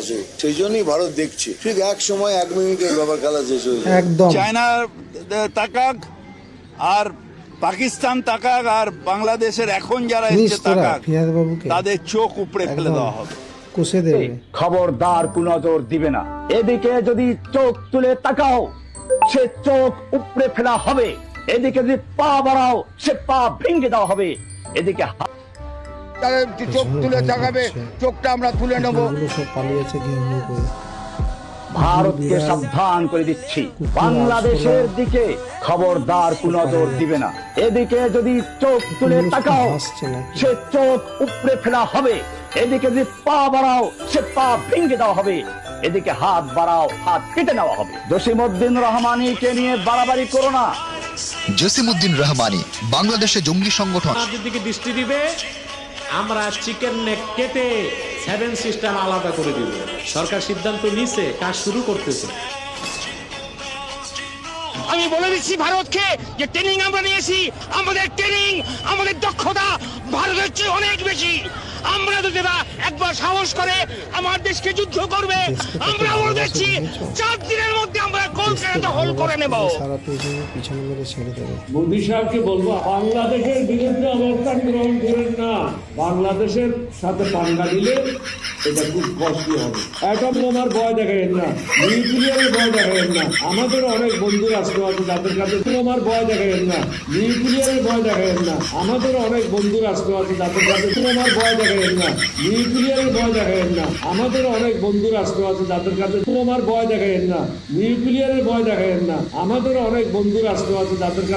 আছে। সেই জন্যই ভারত দেখছে। ঠিক এক সময় এক মিনিটের ব্যাপার খেলা শেষ হয়ে যায়। একদম। চায়নার তাকাক আর পাকিস্তান তাকাক আর বাংলাদেশের এখন যারা এসছে তাকাক তাদের চোখ উপড়ে ফেলে দেওয়া হবে। কষে দেবে। খবরদার কুনজর দিবে না। এদিকে যদি চোখ তুলে তাকাও সে চোখ উপড়ে ফেলা হবে। এদিকে যদি পা বাড়াও সে পা ভেঙে দেওয়া হবে। এদিকে হাত তাদের চোখ তুলে তাকাবে চোখটা আমরা তুলে নেব। পালিয়েছে ভারতকে সাবধান করে দিচ্ছি। বাংলাদেশের দিকে খবরদার কুনজর দিবে না। এদিকে যদি চোখ তুলে তাকাও সে চোখ উপড়ে ফেলা হবে। এদিকে যদি পা বাড়াও সে পা ভেঙে দেওয়া হবে। এদিকে হাত বাড়াও হাত কেটে নেওয়া হবে। জসিমউদ্দিন রহমানিকে নিয়ে বাড়াবাড়ি করো না। জসিমউদ্দিন রহমানি বাংলাদেশে জঙ্গি সংগঠন। দিকে দৃষ্টি দিবে আমরা চিকেন নেক কেটে সেভেন সিস্টেম আলাদা করে দিব। সরকার সিদ্ধান্ত নিছে কাজ শুরু করতেছে। আমি বলে দিচ্ছি ভারতকে যে ট্রেনিং আমরা নিয়েছি আমাদের ট্রেনিং আমাদের দক্ষতা ভারতের চেয়ে অনেক বেশি। আমরা যদি একবার সাহস করে আমার দেশকে যুদ্ধ করবে আমরা বলে দিচ্ছি চার দিনের মধ্যে আমরা কলকাতা দখল করে নেব। ভালোবাসলে সারা পৃথিবী পিছনে মেরে ছেড়ে দেবে। মোদী সাহেবকে বলব বাংলাদেশের বিরুদ্ধে অবস্থান গ্রহণ করেন না। বাংলাদেশের সাথে পাঙ্গা দিলে এটা খুব কষ্টই হবে। অ্যাটম বোমার ভয় দেখাবেন না, নিউক্লিয়ারের ভয় দেখাবেন না। আমাদের অনেক বন্ধু রাষ্ট্র আছে যাদের কাছে বোমার ভয় দেখাবেন না, নিউক্লিয়ারের ভয় দেখাবেন না। আমাদের অনেক বন্ধু রাষ্ট্র আছে যাদের কাছে বোমার ভয় দেখাবেন না, নিউক্লিয়ারের ভয় দেখাবেন না। আমাদের অনেক বন্ধু রাষ্ট্র আছে যাদের কাছে বোমার ভয় দেখাবেন না, নিউক্লিয়ারের ভয় দেখাবেন না। আমাদের অনেক বন্ধু রাষ্ট্র আছে যাদের কাছে